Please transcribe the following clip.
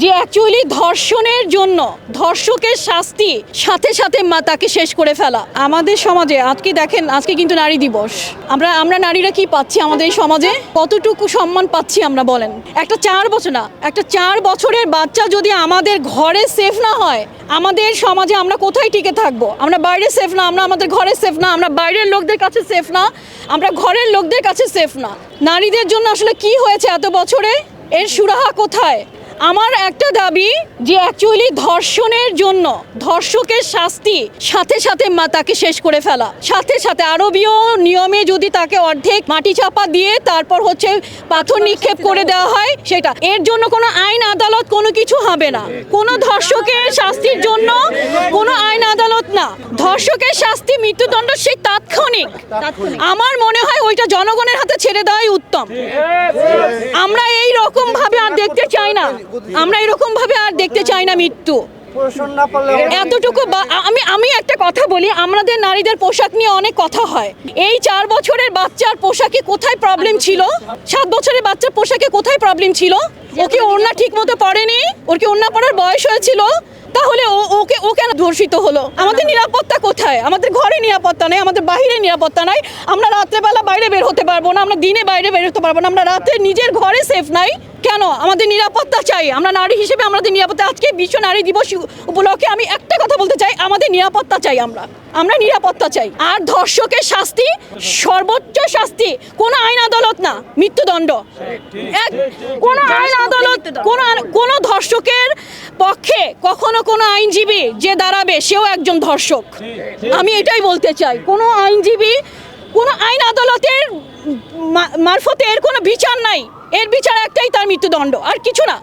যে অ্যাকচুয়ালি ধর্ষণের জন্য, ধর্ষকের শাস্তি সাথে সাথে মা তাকে শেষ করে ফেলা। আমাদের সমাজে, আজকে দেখেন, আজকে কিন্তু নারী দিবস। আমরা আমরা নারীরা কি পাচ্ছি আমাদের এই সমাজে? কতটুকু সম্মান পাচ্ছি আমরা বলেন। একটা চার বছর না, একটা চার বছরের বাচ্চা যদি আমাদের ঘরে সেফ না হয়, আমাদের সমাজে আমরা কোথায় টিকে থাকব? আমরা বাইরে সেফ না, আমরা আমাদের ঘরে সেফ না, আমরা বাইরের লোকদের কাছে সেফ না, আমরা ঘরের লোকদের কাছে সেফ না। নারীদের জন্য আসলে কি হয়েছে এত বছরে? এর সুরাহা কোথায়? আমার একটা দাবি যে অ্যাকচুয়ালি ধর্ষণের জন্য ধর্ষকের শাস্তি সাথে সাথে মা তাকে শেষ করে ফেলা। সাথে সাথে আরবীয় নিয়মে যদি তাকে অর্ধেক মাটি চাপা দিয়ে তারপর হচ্ছে পাথর নিক্ষেপ করে দেওয়া হয় সেটা। এর জন্য কোনো আইন আদালত কোনো কিছু হবে না। কোনো ধর্ষকের শাস্তির জন্য কোনো আইন আদালত না। ধর্ষকের শাস্তি মৃত্যুদণ্ড সেই তাৎক্ষণিক। আমার মনে হয় ওইটা জনগণের হাতে ছেড়ে দেওয়াই উত্তম। আমরা এই রকম দেখতে চাই না। আমরা এরকম ভাবে আর দেখতে চাই না মৃত্যু। এতটুকু আমি আমি একটা কথা বলি, আমাদের নারীদের পোশাক নিয়ে অনেক কথা হয়। এই চার বছরের বাচ্চার পোশাকে কোথায় প্রবলেম ছিল? সাত বছরের বাচ্চার পোশাকে কোথায় প্রবলেম ছিল? ওকে ওড়না ঠিক মতো পড়েনি ওর কি ওড়না পড়ার বয়স হয়েছিল? তাহলে ওকে, ও কেন ধর্ষিত হলো? আমাদের নিরাপত্তা কোথায়? আমাদের ঘরে নিরাপত্তা নেই, আমাদের বাইরে নিরাপত্তা নাই। আমরা রাত্রেবেলা বাইরে বের হতে পারব না, আমরা দিনে বাইরে বের হতে পারব না, আমরা রাতে নিজের ঘরে সেফ নাই। কেন? আমাদের নিরাপত্তা চাই। আমরা নারী হিসেবে আমাদের নিরাপত্তা, আজকে বিশ্ব নারী দিবস উপলক্ষে আমি একটা কথা বলতে চাই, আমাদের নিরাপত্তা চাই আমরা। আমরা নিরাপত্তা চাই। আর ধর্ষকের শাস্তি, সর্বোচ্চ শাস্তি, কোনো আইন আদালত না, মৃত্যুদণ্ড। এক, কোনো আইন আদালত, কোনো কোনো ধর্ষকের পক্ষে কখনো কোনো আইনজীবী যে দাঁড়াবে সেও একজন ধর্ষক। আমি এটাই বলতে চাই, কোনো আইনজীবী, কোনো আইন আদালতের মারফতে এর কোনো বিচার নাই। এর বিচার একটাই তার মৃত্যুদণ্ড, আর কিছু না।